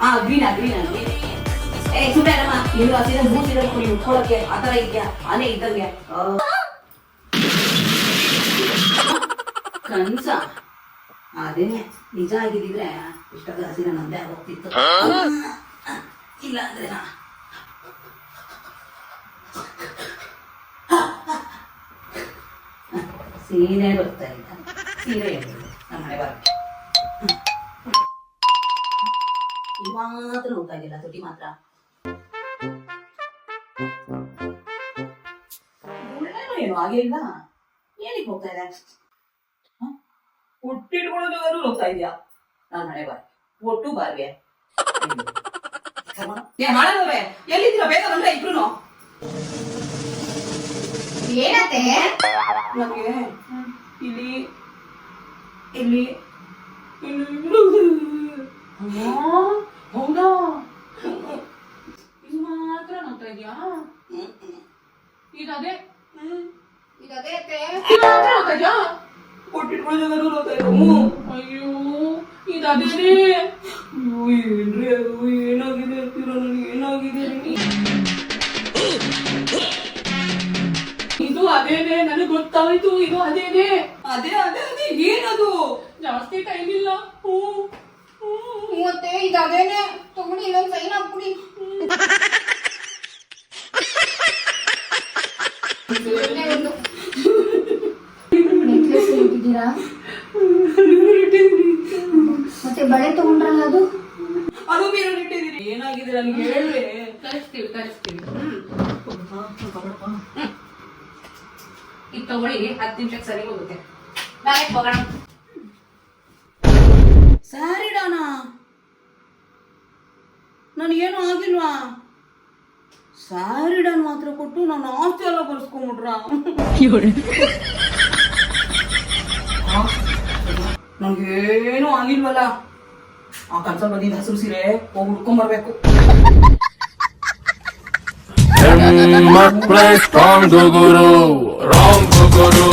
ಹಾ green green green. ಏ ಸುಮ್ಮನೆ ಅಮ್ಮ ಇನ್ನು ಆ ಸೀರೆ ಮೂರು ಸೀರೆ ಕೊಡಿ ಉಟ್ಕೊಳ್ಳೋಕೆ ಆ ಥರ ಇದೆಯಾ? ಆನೆ ಇದ್ದಂಗೆ. ಆ. ಕನ್ಸ. ಅದೇನೆ ನಿಜ ಆಗಿದ್ದಿದ್ರೆ ಇಷ್ಟೊಂದು ಹಸಿರ ನಂದೇ ಆಗೋಗ್ತಿತ್ತು. ಇಲ್ಲ ಅಂದ್ರೆ ನಾ. ಸೀರೆ ಬರ್ತಾ ಇಲ್ಲ ಸೀರೆ ನಮ್ಮ ಮನೆ ಮಾತ್ರ ಇದ್ದಿಲ್ಲ ತುಟಿ ಮಾತ್ರ. ಒಳ್ಳೆನೋ ಏನು ಆಗಿಲ್ಲ ಏನಕ್ಕೆ ಹೋಗ್ತಾ ಇದೆ ಹುಟ್ಟಿಟ್ಕೊಳ್ಳೋದು ಹೋಗ್ತಾ ಇದೆಯಾ? ನಾನು ಮಳೆ ಬಾರ್ ಒಟ್ಟು ಬಾರ್ಗೆ. ಏ ಮಾಡೋದವ್ರೆ ಎಲ್ಲಿದ್ದೀರಾ? ಬೇಗ ಬಂದ್ರೆ ಇಬ್ರು ಏನತ್ತೆ? ನಮಗೆ ಇಲ್ಲಿ ಇಲ್ಲಿ ಇಲ್ಲಿ ಅಮ್ಮ, ಹೌದಾ ಇದು ಮಾತ್ರ ನೋಡ್ತಾ ಇದೆಯಾ ಇದದೇ? ಇದದೇ ಈಗ ಇದು ಮಾತ್ರ ನೋಡ್ತಾ ಇದೆಯಾ ಕೊಟ್ಟಿಟ್ಕೊಳ್ಳೋದು ನೋಡ್ತಾ ಇದ್ದ ಅಯ್ಯೋ ಅಯ್ಯೋ ಏನ್ರಿ ಅದು? ಏನಾಗಿದೆ ಅಂತೀರ ನನಗೆ? ಏನಾಗಿದೆ? ಇದು ಅದೇನೆ? ನನಗೆ ಗೊತ್ತಾಯ್ತು ಇದು ಅದೇನೆ? ಅದೇ ಅದೇ ಅದೇ ಏನದು? ಜಾಸ್ತಿ ಟೈಮ್ ಇಲ್ಲ. ಹ್ಞೂ ಹ್ಞೂ ಮತ್ತೆ ಅದೇನೆ ತಗೊಂಡು ಇನ್ನೊಂದ್ ಸೈನ್ ಹಾಕ್ಬಿಡಿ. ನೆಕ್ಲೆಸ್ ಇಟ್ಟಿದ್ದೀರಾ ಮತ್ತೆ ಬಳೆ ತಗೊಂಡ್ರಲ್ಲ ಅದು ಅದು ಬೇರೆ ಇಟ್ಟಿದ್ದೀರಿ ಏನಾಗಿದೆ ನನಗೆ ಹೇಳ್ರಿ ಕಲಿಸ್ತೀವಿ ಕಲಿಸ್ತೀವಿ ಇದು ತಗೊಳ್ಳಿ ಹತ್ತು ನಿಮಿಷಕ್ಕೆ ಸರಿ ಹೋಗುತ್ತೆ ನಾಳೆ ಹೋಗೋಣ ಸರಿ ಡಾನ ನನಗೇನು ಆಗಿಲ್ವಾ? ಸ್ಯಾರಿ ಡನ್ ಮಾತ್ರ ಕೊಟ್ಟು ನಾನು ಆಸ್ತಿ ಎಲ್ಲ ಬರ್ಸ್ಕೊಂಬಿಟ್ರ ನಂಗೇನು ಆಗಿಲ್ವಲ್ಲ? ಆ ಕನ್ಸ ಬಂದಿದ್ದ ಹಸಿರು ಸೀರೆ ಹೋಗಿ ಹುಡ್ಕೊಂಬರ್ಬೇಕು ಮಕ್ಕಳೇ ಸ್ಟ್ರಾಂಗ್ ಗುರು ರಾಂಗ್ ಗುರು.